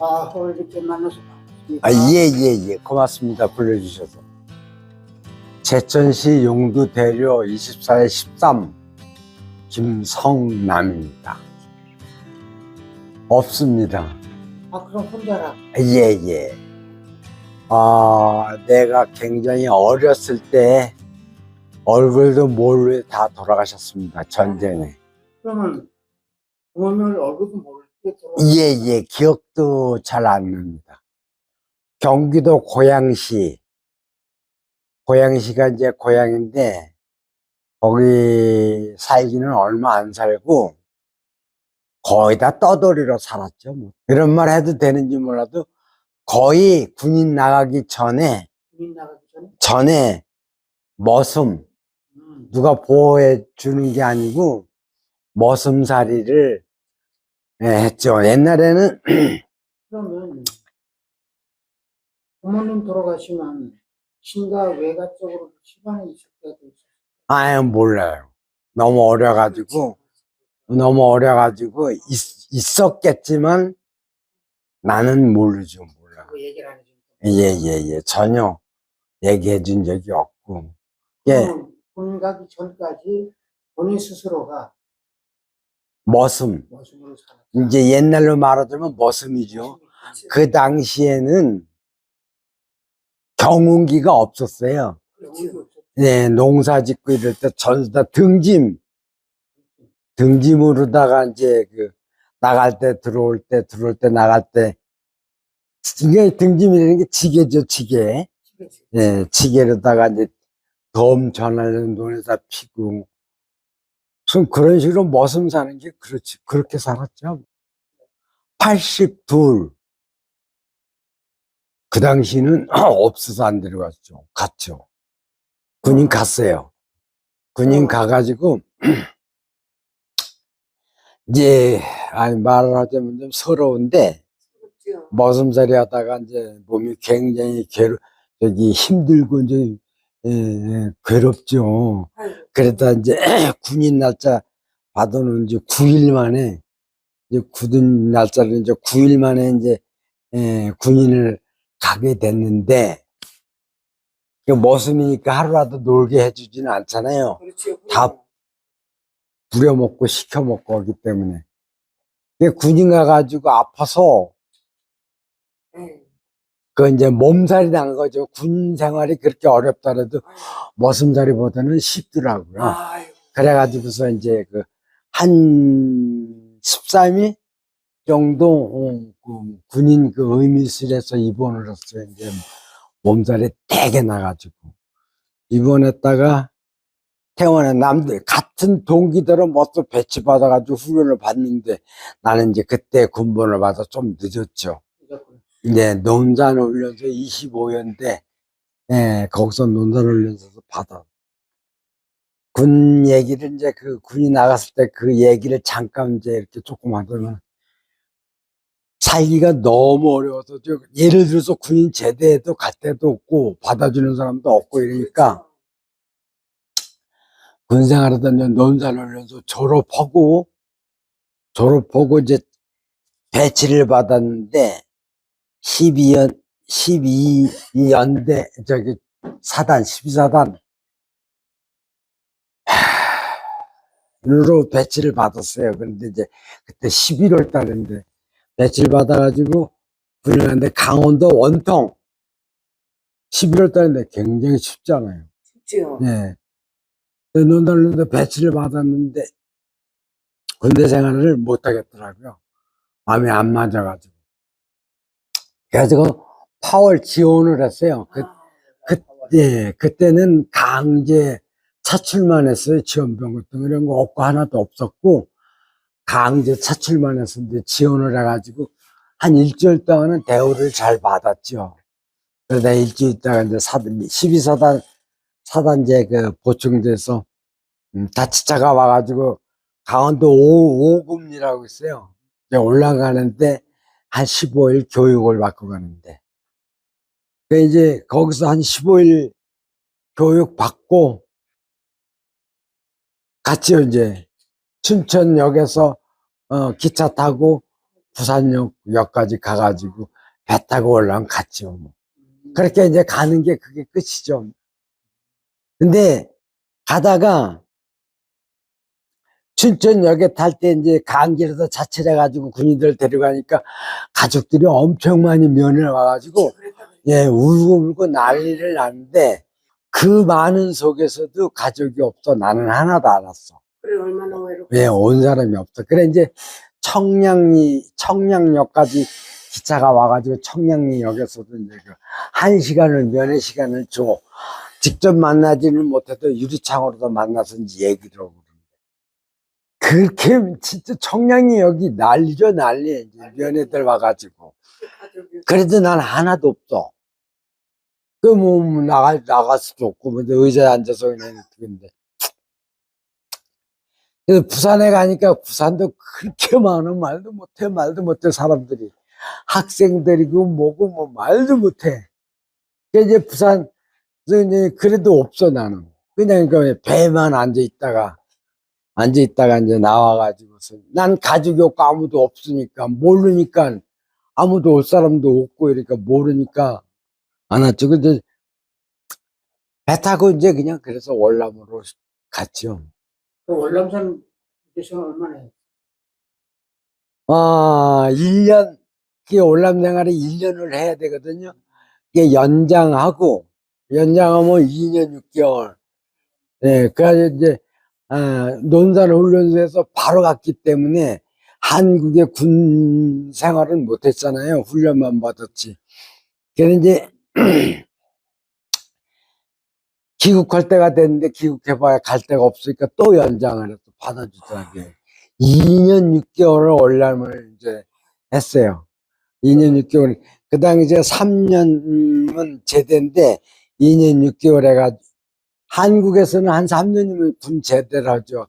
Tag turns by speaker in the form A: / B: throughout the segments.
A: 아, 오늘 이렇게 만나서 반갑습니다.
B: 아, 예, 예, 예. 고맙습니다. 불러주셔서. 제천시 용두 대료 24의 13 김성남입니다. 없습니다.
A: 아, 그럼 혼자라.
B: 예, 예. 아, 내가 굉장히 어렸을 때 얼굴도 모르게 다 돌아가셨습니다. 전쟁에.
A: 그러면 부모님을 얼굴도 돌아.
B: 예, 예. 기억도 잘 안 납니다. 경기도 고양시. 고양시가 이제 고향인데, 거기 살기는 얼마 안 살고, 거의 다 떠돌이로 살았죠. 뭐. 이런 말 해도 되는지 몰라도, 거의 군인 나가기 전에,
A: 군인 나가기 전에.
B: 전에, 머슴,
A: 음.
B: 누가 보호해 주는 게 아니고, 머슴살이를 예, 했죠. 옛날에는
A: 그러면 부모님 돌아가시면 신가 외가 쪽으로 집안에 있을 때도 있어요.
B: 아예 몰라요. 너무 어려가지고 너무 어려가지고 있, 있었겠지만 나는 모르죠 몰라.
A: 그거 얘기를 안 해주니까.
B: 예예예 전혀 얘기해 준 적이 없고 예
A: 그러면 군 가기 전까지 본인 스스로가
B: 머슴. 이제 옛날로 말하자면 머슴이죠. 그 당시에는 경운기가 없었어요. 네 농사 짓고 이럴 때 전부 다 등짐 등짐으로다가 이제 그 나갈 때 들어올 때 들어올 때 나갈 때 이게 등짐이라는 게 지게죠 지게. 예 지게로다가 이제 덤 전하는 논에다 피고 좀 그런 식으로 머슴 사는 게 그렇지. 그렇게 살았죠. 82. 그 당시는 없어서 안 데려갔죠. 갔죠. 군인 갔어요. 군인 가가지고 이제 아니 말을 하자면 좀 서러운데. 머슴살이 하다가 이제 몸이 굉장히 괴로 저기 힘들고 이제 예, 예, 괴롭죠. 그러다 이제 군인 날짜 받아놓은 지 9일 만에 이제 굳은 날짜를 이제 9일 만에 이제 예, 군인을 가게 됐는데 그 머슴이니까 하루라도 놀게 해주지는 않잖아요.
A: 그렇죠.
B: 다 부려먹고 시켜먹고 하기 때문에. 근데 군인 가가지고 아파서
A: 네.
B: 그 이제 몸살이 난 거죠. 군 생활이 그렇게 어렵더라도 머슴살이보다는 쉽더라고요. 그래가지고서 이제 그 한 13일 정도 어, 그 군인 그 의미실에서 입원을 했어요. 이제 몸살이 되게 나가지고 입원했다가 퇴원해 남들 같은 동기들은 뭐또 배치 받아가지고 훈련을 받는데 나는 이제 그때 군번을 받아 좀 늦었죠. 이제 논산 훈련소 25연대 예, 거기서 논산 훈련소에서 받아. 군 얘기를 이제 그 군이 나갔을 때 그 얘기를 잠깐 이제 이렇게 조금 하자면 살기가 너무 어려워서 저 예를 들어서 군인 제대에도 갈 데도 없고 받아주는 사람도 없고 이러니까 군 생활하던 이제 논산 훈련소 졸업하고 졸업하고 이제 배치를 받았는데 12연 12연대 저기 사단 12사단 으로 배치를 받았어요. 그런데 이제 그때 11월 달인데 배치를 받아가지고 군인한테 강원도 원통 11월 달인데 굉장히 춥잖아요.
A: 쉽죠.
B: 네. 논달로도 배치를 받았는데 군대 생활을 못 하겠더라고요. 마음에 안 맞아가지고. 그래가지고 파월 지원을 했어요. 그, 그, 예, 그때는 강제 차출만 했어요. 지원병 같은 거 이런 거 없고 하나도 없었고, 강제 차출만 했었는데 지원을 해가지고 한 일주일 동안은 대우를 잘 받았죠. 그러다 일주일 있다가 이제 사단, 12사단, 사단제 그 보충돼서 음, 다치차가 와가지고 강원도 5, 5군이라고 있어요. 올라가는데 한 15일 교육을 받고 가는데. 그 이제 거기서 한 15일 교육 받고 같이 이제 춘천역에서 어, 기차 타고 부산역까지 가가지고 배 타고 올라면 갔죠. 뭐. 그렇게 이제 가는 게 그게 끝이죠. 근데 가다가 춘천역에 탈 때 이제 강길에서 자체해가지고 군인들 데려가니까 가족들이 엄청 많이 면회 와가지고 예 울고 울고 난리를 났는데 그 많은 속에서도 가족이 없어 나는 하나도 안 왔어.
C: 그래 얼마나 외롭고
B: 예, 온 사람이 없어. 그래, 이제, 청량리, 청량역까지 기차가 와가지고 청량리역에서도 이제 그, 한 시간을, 면회 시간을 줘. 직접 만나지는 못해도 유리창으로도 만나서 이제 얘기를 하고. 그렇게, 진짜 청량리역이 난리죠, 난리. 면회들 와가지고. 그래도 난 하나도 없어. 그, 뭐, 나갈 수도 없고, 뭐, 의자에 앉아서 그냥, 그런데. 그래서 부산에 가니까 부산도 그렇게 많아 말도 못해 말도 못해 사람들이 학생들이고 뭐고 뭐 말도 못해 그 이제 부산 이제 그래도 없어 나는 그냥 그 배만 앉아 있다가 앉아 있다가 이제 나와가지고서 난 가족이 없고 아무도 없으니까 모르니까 아무도 올 사람도 없고 이러니까 모르니까 안 왔죠 근데 배 타고 이제 그냥 그래서 월남으로 갔죠.
A: 그 월남선 에서 얼마나 했어요?
B: 아, 1년, 그게 올람 생활에 1년을 해야 되거든요. 이게 연장하고, 연장하면 2년 6개월. 예, 그래서 이제, 아, 논산 훈련소에서 바로 갔기 때문에 한국의 군 생활은 못 했잖아요. 훈련만 받았지. 그래서 이제, 귀국할 때가 됐는데 귀국해봐야 갈 데가 없으니까 또 연장을 해서 받아주더라고요. 2년 6개월을 월남을 이제 했어요. 2년 6개월. 그 당시에 3년은 제대인데 2년 6개월 해가지고 한국에서는 한 3년이면 군 제대를 하죠.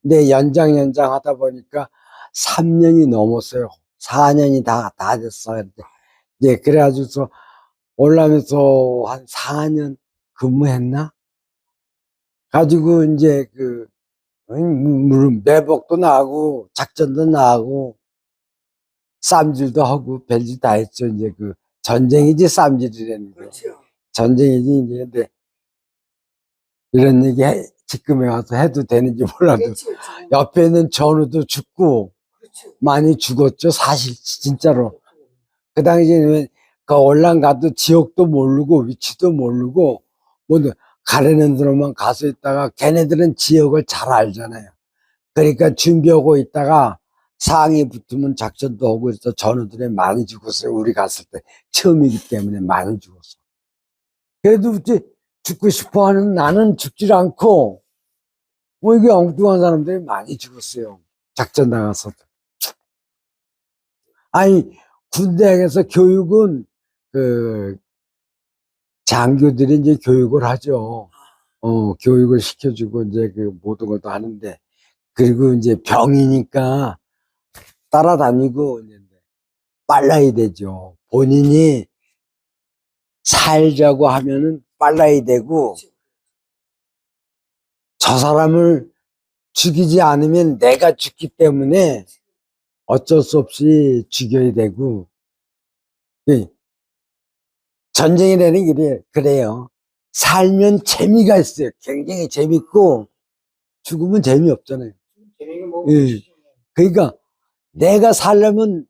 B: 근데 연장 연장 하다 보니까 3년이 넘었어요. 4년이 다, 다 됐어요. 이제 그래가지고서 올라면서 한 4년 근무했나? 가지고 이제 그, 음, 물론 매복도 나가고 작전도 나가고 쌈질도 하고 별짓 다 했죠. 이제 그 전쟁이지 쌈질이라는 거.
C: 그렇죠.
B: 전쟁이지 이제 근데 이런 얘기 해, 지금에 와서 해도 되는지 몰라도
C: 그렇죠. 지금.
B: 옆에 있는 전우도 죽고
C: 그렇죠.
B: 많이 죽었죠. 사실 진짜로. 그 당시에는 그 올랑 가도 지역도 모르고 위치도 모르고 뭐 가려는 데로만 가서 있다가 걔네들은 지역을 잘 알잖아요. 그러니까 준비하고 있다가 상이 붙으면 작전도 하고 그래서 전우들이 많이 죽었어요. 우리 갔을 때 처음이기 때문에 많이 죽었어. 그래도 이제 죽고 싶어 하는 나는 죽질 않고 뭐 이게 엉뚱한 사람들이 많이 죽었어요. 작전 나가서도. 아니 군대에서 교육은 그 장교들이 이제 교육을 하죠. 어 교육을 시켜주고 이제 그 모든 것도 하는데 그리고 이제 병이니까 따라다니고 있는데 빨라야 되죠. 본인이 살자고 하면은 빨라야 되고. 저 사람을 죽이지 않으면 내가 죽기 때문에 어쩔 수 없이 죽여야 되고 예. 전쟁이라는 게 그래- 그래요. 살면 재미가 있어요. 굉장히 재밌고 죽으면 재미없잖아요.
A: 없으시죠?
B: 그러니까 내가 살려면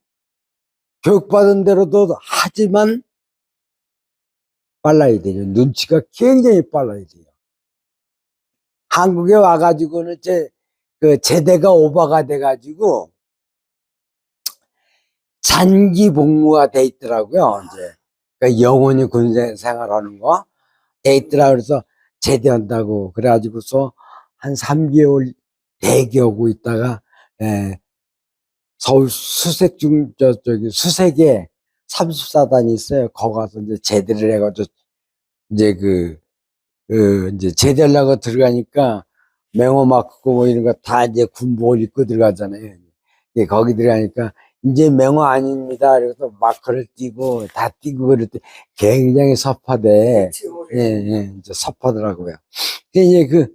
B: 교육받은 대로도 하지만 빨라야 돼요. 눈치가 굉장히 빨라야 돼요. 한국에 와가지고는 제, 그 제대가 오버가 돼가지고 장기 복무가 돼 있더라고요. 이제 그 영원히 군대 생활하는 거 돼 있더라. 그래서 제대한다고 그래가지고서 한 3개월 대기하고 있다가 예, 서울 수색 중, 저, 저기, 수색에 34단이 있어요. 거기 가서 이제 제대를 해가지고, 이제 그, 그, 이제 제대하려고 들어가니까, 맹호 맞고 뭐 이런 거 다 이제 군복을 입고 들어가잖아요. 예, 거기 들어가니까, 이제 맹호 아닙니다. 그래서 마크를 띄고, 다 띄고 그럴 때 굉장히 섭하대. 예, 예, 이제 섭하더라고요. 근데 이제 그,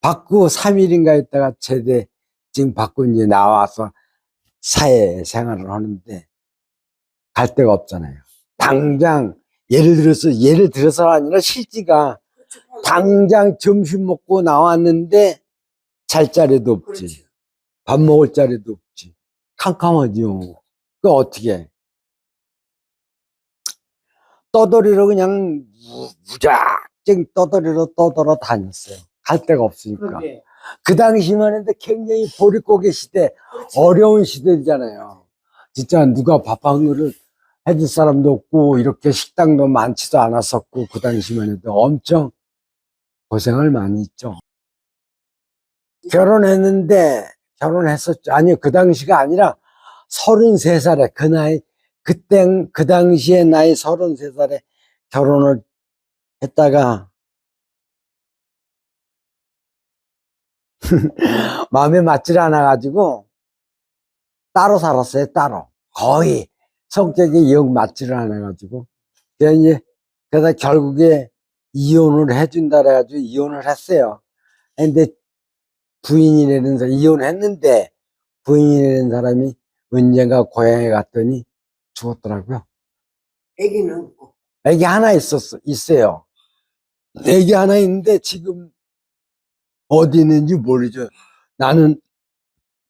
B: 받고 3일인가 있다가 제대, 지금 받고 이제 나와서 사회 생활을 하는데 갈 데가 없잖아요. 당장 예를 들어서 예를 들어서가 아니라 실지가 당장 점심 먹고 나왔는데 잘 자리도 없지.
C: 그렇지.
B: 밥 먹을 자리도 없지. 캄캄하지요. 그 어떻게 해? 떠돌이로 그냥 무- 무작정 떠돌이로 떠돌아 다녔어요. 갈 데가 없으니까.
A: 그런데
B: 그 당시만 해도 굉장히 보릿고개 시대,
C: 그렇지.
B: 어려운 시대잖아요. 진짜 누가 밥 한 그릇 해줄 사람도 없고, 이렇게 식당도 많지도 않았었고, 그 당시만 해도 엄청 고생을 많이 했죠. 결혼했는데, 결혼했었죠. 아니요, 그 당시가 아니라 33살에, 그 나이, 그때, 그 당시에 나이 33살에 결혼을 했다가, 마음에 맞질 않아가지고 따로 살았어요, 따로. 거의 성격이 영 맞지를 않아가지고. 그래서 이제, 그러다 결국에 이혼을 해준다 그래가지고 이혼을 했어요. 근데 부인이라는 사람, 이혼했는데 부인이라는 사람이 언젠가 고향에 갔더니 죽었더라고요.
C: 애기는 없고.
B: 애기 하나 있었어, 있어요. 애기 하나 있는데 지금 어디 있는지 모르죠. 나는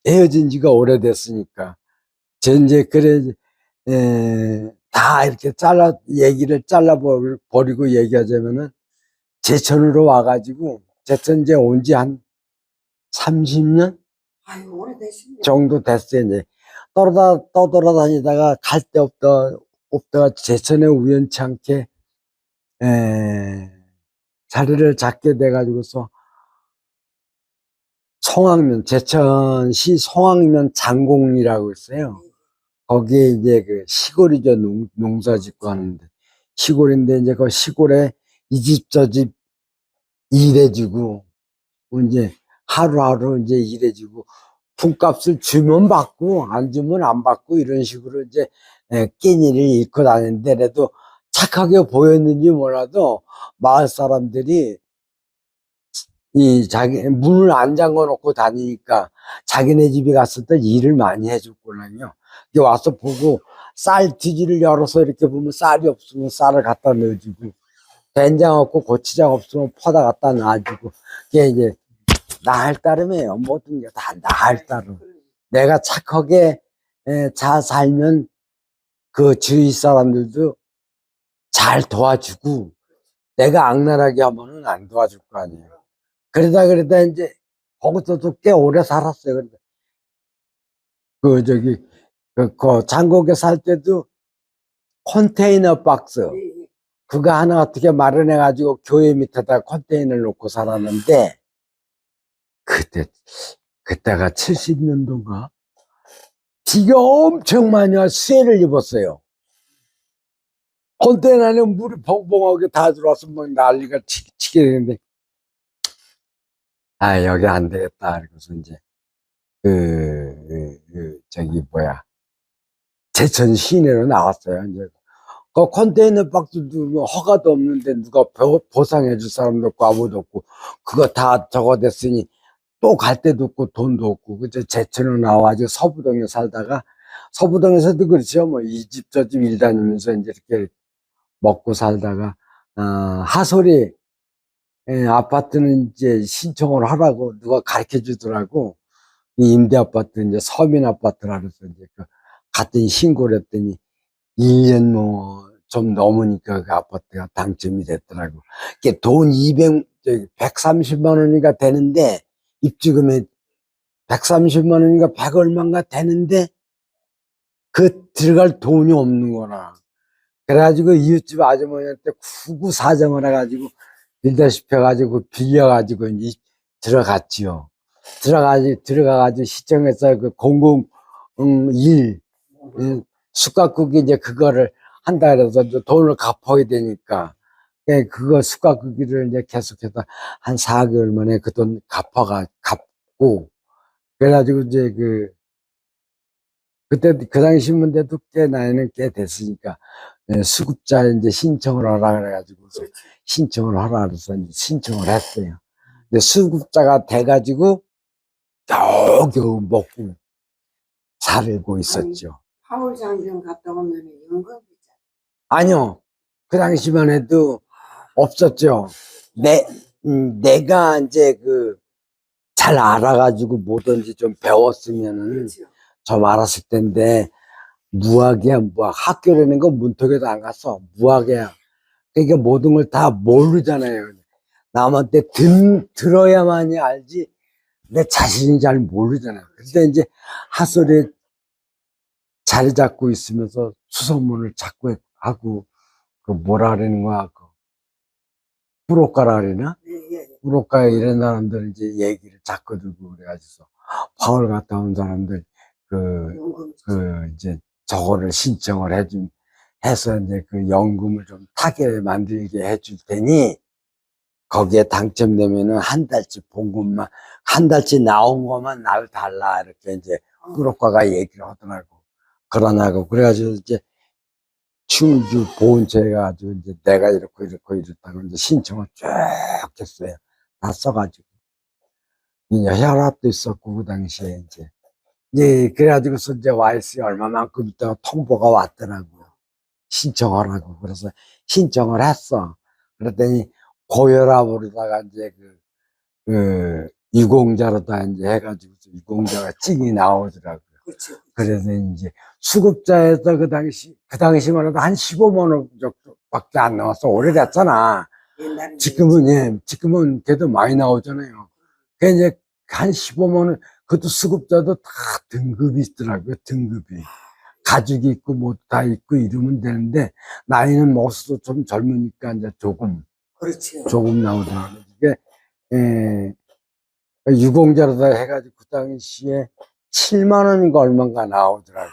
B: 헤어진 지가 오래됐으니까. 저 이제 그래, 에, 다 이렇게 잘라, 얘기를 잘라 버리고 얘기하자면은 제천으로 와가지고, 제천 이제 온 지 한 30년
C: 아유, 오래됐습니다.
B: 정도 됐어요, 이제. 떠돌아, 떠돌아다니다가 갈 데 없다, 없다가 제천에 우연치 않게, 에, 자리를 잡게 돼가지고서 송악면, 제천시 송악면 장공리라고 있어요. 거기에 이제 그 시골이죠. 농, 농사 짓고 하는데. 시골인데 이제 그 시골에 이 집 저 집 일해주고, 이제 하루하루 이제 일해주고, 품값을 주면 받고, 안 주면 안 받고, 이런 식으로 이제 에, 끼니를 잃고 다니는데, 그래도 착하게 보였는지 몰라도 마을 사람들이 이 자기 문을 안 잠궈 놓고 다니니까 자기네 집에 갔을 때 일을 많이 해줬거든요. 이게 와서 보고 쌀 뒤지를 열어서 이렇게 보면 쌀이 없으면 쌀을 갖다 넣어주고 된장 없고 고추장 없으면 퍼다 갖다 놔주고 그게 이제 나할 따름이에요. 모든 게 다 나할 따름. 내가 착하게 에, 잘 살면 그 주위 사람들도 잘 도와주고 내가 악랄하게 하면은 안 도와줄 거 아니에요. 그러다 그러다 이제 거기서도 꽤 오래 살았어요. 근데 그 저기 그, 그 장곡에 살 때도 컨테이너 박스
C: 예, 예.
B: 그거 하나 어떻게 마련해 가지고 교회 밑에다 컨테이너를 놓고 살았는데 그때 그때가 70년도인가 비가 엄청 많이 와 수해를 입었어요. 컨테이너 안에 물이 벙벙하게 다 들어와서 막 난리가 치, 치게 되는데 아 여기 안 되겠다 그래서 이제 그, 그, 그 저기 뭐야 제천 시내로 나왔어요. 이제 그 컨테이너 박스도 뭐 허가도 없는데 누가 보- 보상해 줄 사람도 없고 아무도 없고 그거 다 저거 됐으니 또 갈 데도 없고 돈도 없고 그저 제천으로 나와가지고 서부동에 살다가 서부동에서도 그렇죠. 뭐 이 집 저 집 일 다니면서 이제 이렇게 먹고 살다가 어, 하솔이 예, 아파트는 이제 신청을 하라고 누가 가르쳐 주더라고. 이 임대 아파트 이제 서민 아파트라 그래서 이제 그 갔더니 신고를 했더니 1년 뭐 좀 넘으니까 그 아파트가 당첨이 됐더라고. 이게 돈 200, 저기 130만 원인가 되는데 입주금에 130만 원인가 100 얼마인가 되는데 그 들어갈 돈이 없는 거라. 그래가지고 이웃집 아주머니한테 구구 사정을 해가지고 빌다시피 해가지고 빌려가지고 이제 들어갔지요. 들어가지, 들어가가지고 시청에서 그 공공, 음, 일, 음, 숙박국이 이제 그거를 한다 그래서 돈을 갚아야 되니까. 예, 그거 숙박국기를 이제 계속해서 한 4개월 만에 그 돈 갚아가, 갚고. 그래가지고 이제 그, 그때, 그 당시면 돼도 꽤 나이는 꽤 됐으니까, 예, 수급자 이제 신청을 하라 그래가지고, 신청을 하라 그래서 신청을 했어요. 근데 수급자가 돼가지고 겨우겨우 먹고 살고 있었죠.
C: 파울 장병 갔다 오면 연금이잖아.
B: 아니요. 그 당시만 해도 없었죠. 내, 음, 내가 이제 그, 잘 알아가지고 뭐든지 좀 배웠으면은
C: 그렇죠.
B: 좀 알았을 텐데, 무학이야, 무학. 학교라는 건 문턱에도 안 갔어. 무학이야. 그러니까 모든 걸 다 모르잖아요. 남한테 들, 들어야만이 알지, 내 자신이 잘 모르잖아요. 근데 이제 하설에 자리 잡고 있으면서 수소문을 자꾸 하고, 그 뭐라 그러는 거야, 그, 부록가라 그러나? 우로카에 이런 사람들 이제 얘기를 자꾸 들고 그래가지고 파월 갔다 온 사람들 그. 그 이제 저거를 신청을 해준 해서 이제 그 연금을 좀 타게 만들게 해줄 테니 거기에 당첨되면은 한 달치 본 것만 한 달치 나온 것만 날 달라 이렇게 이제
C: 어,
B: 우로카가 얘기를 하더라고 그러냐고 그래가지고 이제 충주 보훈처에 가지고 이제 내가 이렇고 이렇고 이렇다고 이제 신청을 쭉 했어요. 다 써가지고. 이제 혈압도 있었고, 그 당시에 이제. 이제, 그래가지고서 이제 YC 얼마만큼 있다가 통보가 왔더라고요. 신청하라고. 그래서 신청을 했어. 그랬더니 고혈압으로다가 이제 그, 그, 유공자로다 이제 해가지고 유공자가 찍이 나오더라고요.
C: 그렇죠.
B: 그래서 이제 수급자에서 그 당시 그 당시만 해도 한 15만 원 정도밖에 안 나왔어 오래됐잖아 지금은 예 지금은 걔도 많이 나오잖아요 그 이제 한 15만 원 그것도 수급자도 다 등급이 있더라고요 등급이 가죽이 있고 뭐 다 있고 이러면 되는데 나이는 먹어도 좀 젊으니까 이제 조금
C: 그렇죠.
B: 조금 나오더라고요 이게 예 유공자로다 해가지고 그 당시에 7만 원인가 얼마인가 나오더라고요.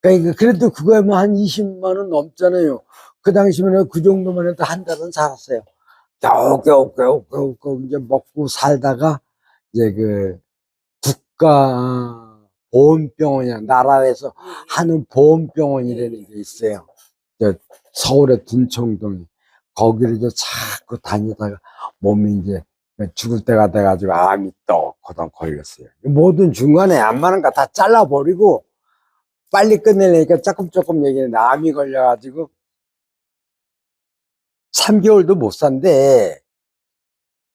B: 그러니까 그래도 그거에 뭐 한 20만 원 넘잖아요. 그 당시면 그 정도만 해도 한 달은 살았어요. 겨우 겨우 겨우 겨우 겨우 이제 먹고 살다가 이제 그 국가 보험병원이야 나라에서 하는 보험병원이라는 게 있어요. 저 서울의 둔청동에 거기를 이제 자꾸 다니다가 몸이 이제 죽을 때가 돼가지고 암이 또 고동 걸렸어요. 모든 중간에 안 맞는 거 다 잘라버리고 빨리 끝내려니까 조금 조금 얘기했는데 암이 걸려가지고 3개월도 못 산대.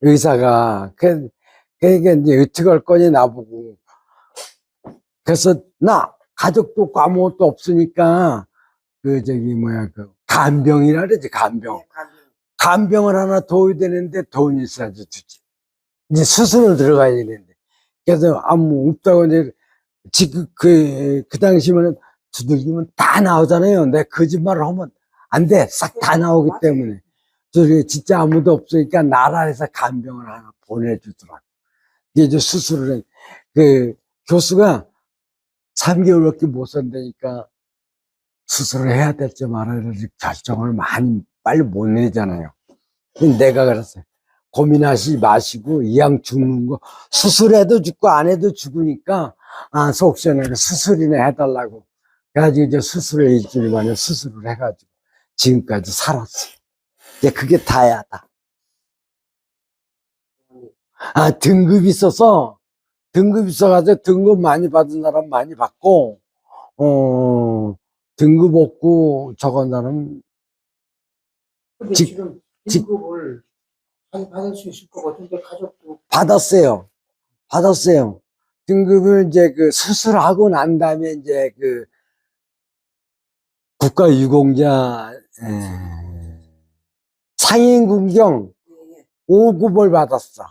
B: 의사가. 그, 그러니까 이제 어떻게 할 거니 나보고. 그래서 나 가족도 없고 아무것도 없으니까 그 저기 뭐야 그 간병이라 그러지 간병.
C: 예, 가면
B: 간병을 하나 도와야 되는데 돈이 있어야지 주지. 이제 수술을 들어가야 되는데. 그래서 아무 없다고 이제 지금 그, 그 당시면은 두들기면 다 나오잖아요. 내 거짓말을 하면 안 돼. 싹 다 나오기. 때문에. 저기 진짜 아무도 없으니까 나라에서 간병을 하나 보내주더라고. 이제 저 수술을 해. 그 교수가 3개월밖에 못 산다니까 수술을 해야 될지 말아야 될지 결정을 많이 빨리 못 내잖아요. 내가 그랬어요. 고민하지 마시고 이왕 죽는 거 수술해도 죽고 안 해도 죽으니까 아 속 시원하게 수술이나 해달라고 그래가지고 이제 수술을 일주일 만에 수술을 해가지고 지금까지 살았어. 이제 그게 다야 다. 아 등급이 있어서 등급 있어가지고 등급 많이 받은 사람 많이 받고 어 등급 없고 저건 사람
A: 근데
B: 지-
A: 지금
B: 지-
A: 등급을 잘 받을 수 있을 것 같은데 가족도
B: 받았어요. 받았어요. 등급을 이제 그 수술하고 난 다음에 이제 그 국가유공자 에, 상인군경
C: 예, 예.
B: 5급을 받았어.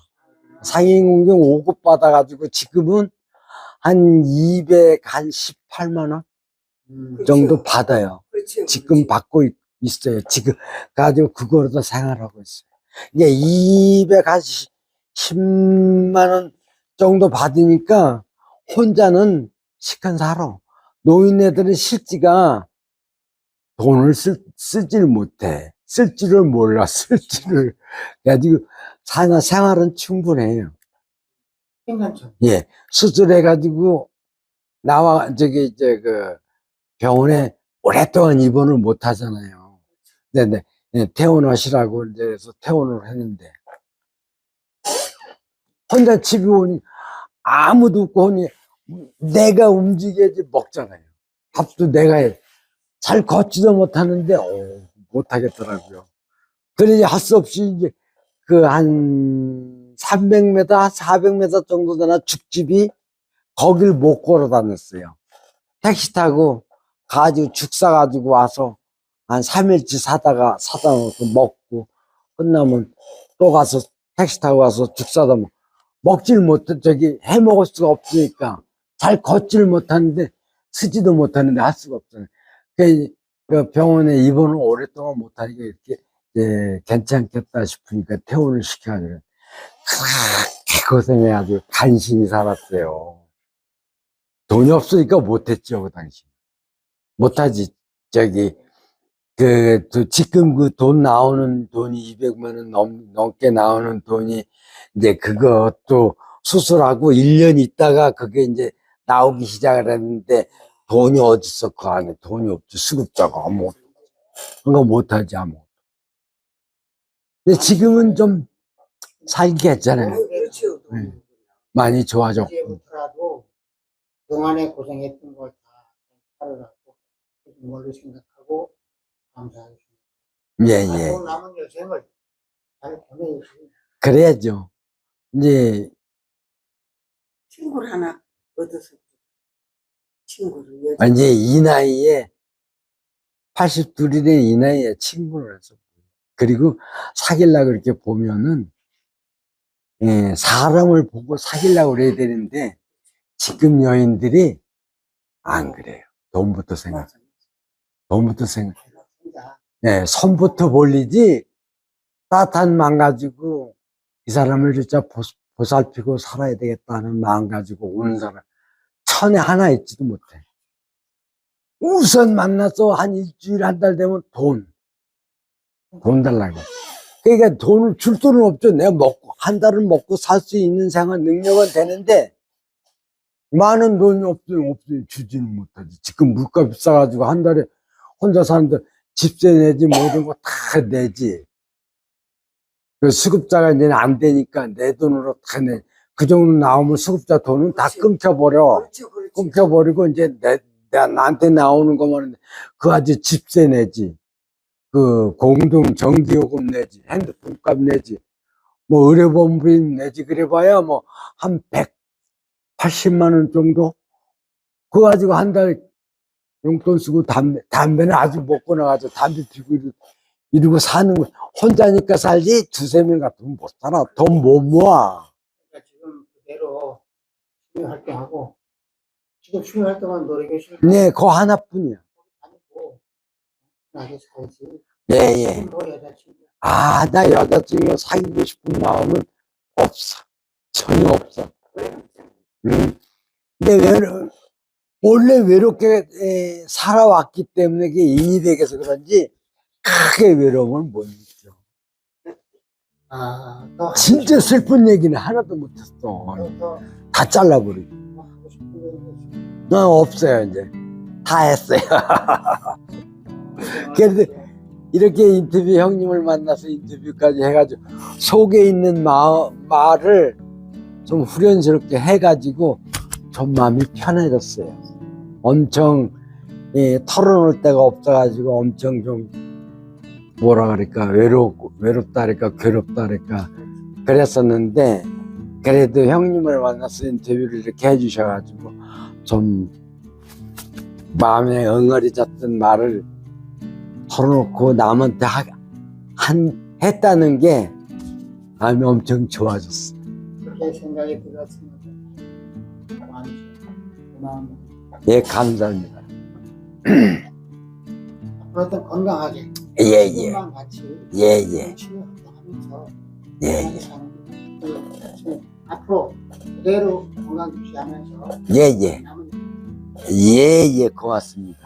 B: 상인군경 5급 받아가지고 지금은 한 218만 원
A: 음,
B: 정도 받아요.
C: 그렇죠.
B: 지금
C: 그렇죠.
B: 받고 있, 어요 지금 가지고 그거로도 생활하고 있어요. 이게 210만 원 정도 받으니까 혼자는 시간 살아. 노인네들은 실지가 돈을 쓸, 쓰질 못해. 쓸 줄을 몰라, 쓸 줄을. 가지고 사나 생활은 충분해요.
A: 괜찮죠.
B: 예. 수술해가지고 나와, 저기, 이제 그 병원에 오랫동안 입원을 못 하잖아요. 네네. 예, 퇴원하시라고 이제 해서 퇴원을 했는데. 혼자 집에 오니 아무도 없고 오니 내가 움직여야지 먹잖아요. 밥도 내가 해. 잘 걷지도 못하는데, 어, 못하겠더라고요. 그러니 할수 없이 이제 그 한 300m, 400m 정도 되나 죽집이 거길 못 걸어 다녔어요. 택시 타고 가지고 죽 사가지고 와서 한 3일치 사다가 사다 놓고 먹고 끝나면 또 가서 택시 타고 와서 죽 사다 먹 먹질 못해 저기 해 먹을 수가 없으니까 잘 걷질 못하는데 쓰지도 못하는데 할 수가 없잖아요. 그, 그 병원에 입원을 오랫동안 못하니까 이렇게 이제 괜찮겠다 싶으니까 퇴원을 시켜가지고 그렇게 고생해가지고 간신히 살았어요. 돈이 없으니까 못했죠 그 당시. 못하지 저기 그, 또 지금 그 돈 나오는 돈이 200만 원 넘, 넘게 나오는 돈이 이제 그것도 수술하고 1년 있다가 그게 이제 나오기 시작을 했는데 돈이 어딨어 그 안에 돈이 없지 수급자가 아무것도 그거 못하지 아무것도 근데 지금은 좀 살기 괜찮아요
C: 어, 그렇죠.
B: 네. 많이 좋아졌고
A: 이제부터라도 그동안에 고생했던 걸다 살아갖고 멀리 생각하고 감사하겠습니다.
B: 예예
A: 앞으로 남은 여생을 잘 보내야지.
B: 그래야죠 이제
C: 친구를 하나 얻어서 친구를 여자
B: 이제 이 나이에 82이 된 이 나이에 친구를 해서 그리고 사귀려고 그렇게 보면은 예, 사람을 보고 사귀려고 그래야 되는데 지금 여인들이 안 그래요. 돈부터 생각. 돈부터 생각. 예, 손부터 볼리지 따뜻한 마음 가지고 이 사람을 진짜 보, 보살피고 살아야 되겠다는 마음 가지고 오는 사람 천에 하나 있지도 못해. 우선 만나서 한 일주일 한 달 되면 돈. 돈 달라고. 그러니까 돈을 줄 수는 없죠. 내가 먹고, 한 달을 먹고 살 수 있는 생활 능력은 되는데, 많은 돈이 없으면 없으면 주지는 못하지. 지금 물가 비싸가지고 한 달에 혼자 사는데 집세 내지 모든 거 다 내지. 그 수급자가 이제는 안 되니까 내 돈으로 다 내. 그 정도 나오면 수급자 돈은 다
C: 그렇지.
B: 끊겨버려.
C: 그렇죠, 그렇죠.
B: 끊겨버리고 이제 내, 내 나한테 나오는 것만 그 아주 집세 내지 그 공동 전기요금 내지 핸드폰 값 내지 뭐 의료보험비 내지 그래봐야 뭐 한 180만 원 정도? 그거 가지고 한 달 용돈 쓰고 담배 담배는 아주 먹고 나가서 담배 피고 이러- 이러고 사는 거. 혼자니까 살지? 두세 명 같으면 못 살아. 돈 못 모아.
A: 그러니까 지금 그대로 취미 활동하고 지금 취미 활동한 노래교실
B: 네 그거 하나뿐이야
A: 나게 살지.
B: 예예
A: 지금 뭐 여자친구
B: 아, 나 여자친구 사귀고 싶은 마음은 없어. 전혀 없어. 음. 근데 외로, 원래 외롭게 에, 살아왔기 때문에 그게 인이 되게서 그런지 크게 외로움을 못 느껴.
A: 아, 더 하고
B: 진짜
A: 싶은
B: 슬픈 얘기는 하나도 못했어.
A: 거,
B: 더다 잘라버리고.
A: 뭐 하고 싶은 거
B: 어, 없어요, 이제. 다 했어요. 그래도 이렇게 인터뷰 형님을 만나서 인터뷰까지 해가지고 속에 있는 마, 말을 좀 후련스럽게 해가지고 좀 마음이 편해졌어요. 엄청 예, 털어놓을 데가 없어가지고 엄청 좀 뭐라 그럴까 외롭고 외롭다 그럴까 괴롭다 그럴까 그랬었는데 그래도 형님을 만나서 인터뷰를 이렇게 해주셔가지고 좀 마음에 엉어리 졌던 말을 털어놓고 남한테 하, 한, 했다는 게 마음이 엄청 좋아졌어.
A: 그렇게 생각이 들었습니다. 고마운
B: 예, 감사합니다.
A: 앞으로도 건강하게.
B: 예, 예,
A: 같이
B: 예, 예,
A: 활동하면서
B: 예, 예,
A: 게 앞으로 그대로 건강 유지하면서
B: 예, 예, 예, 예, 고맙습니다.